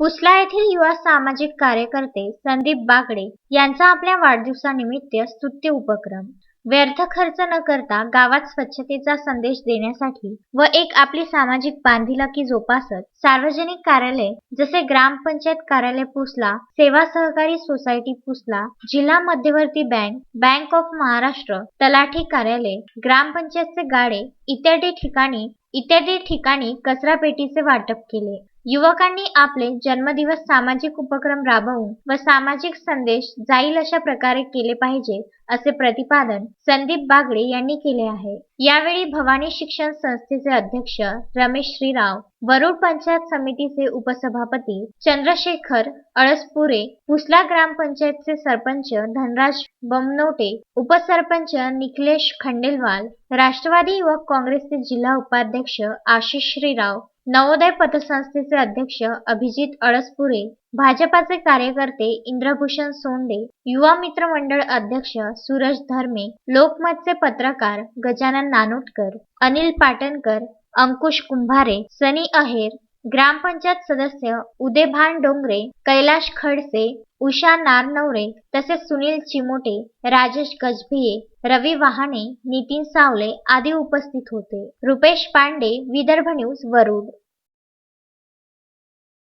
पुसला येथील युवा सामाजिक कार्यकर्ते संदीप बागडे यांचा आपल्या वाढदिवसानिमित्त स्तुत्य उपक्रम. व्यर्थ खर्च न करता गावात स्वच्छतेचा संदेश देण्यासाठी व एक आपली सामाजिक बांधिलकी जोपासत सार्वजनिक कार्यालय जसे ग्रामपंचायत कार्यालय पुसला सेवा सहकारी सोसायटी पुसला जिल्हा मध्यवर्ती बँक बँक ऑफ महाराष्ट्र तलाठी कार्यालय ग्रामपंचायतचे गाडे इत्यादी ठिकाणी इत्यादी ठिकाणी कचरा पेटीचे वाटप केले. युवकांनी आपले जन्मदिवस सामाजिक उपक्रम राबवून व सामाजिक संदेश जाईल अशा प्रकारे केले पाहिजे असे प्रतिपादन संदीप बागडे यांनी केले आहे. यावेळी भवानी शिक्षण संस्थेचे अध्यक्ष रमेश श्रीराव वरुड पंचायत समितीचे उपसभापती चंद्रशेखर अळसपुरे पुसला ग्रामपंचायतचे सरपंच धनराज बमनोटे उपसरपंच निखलेश खंडेलवाल राष्ट्रवादी युवक काँग्रेसचे जिल्हा उपाध्यक्ष आशिष श्रीराव नवोदय पतसंस्थेचे अध्यक्ष अभिजित अळसपुरे भाजपाचे कार्यकर्ते इंद्रभूषण सोंडे युवा मित्र मंडळ अध्यक्ष सूरज धर्मे लोकमतचे पत्रकार गजानन नानोटकर अनिल पाटणकर अंकुश कुंभारे सनी अहेर ग्रामपंचायत सदस्य उदयभान डोंगरे कैलाश खडसे उषा नारनवरे तसेच सुनील चिमोटे राजेश गजभिये रवी वहाणे नितीन सावले आदी उपस्थित होते. रुपेश पांडे विदर्भ न्यूज वरुड.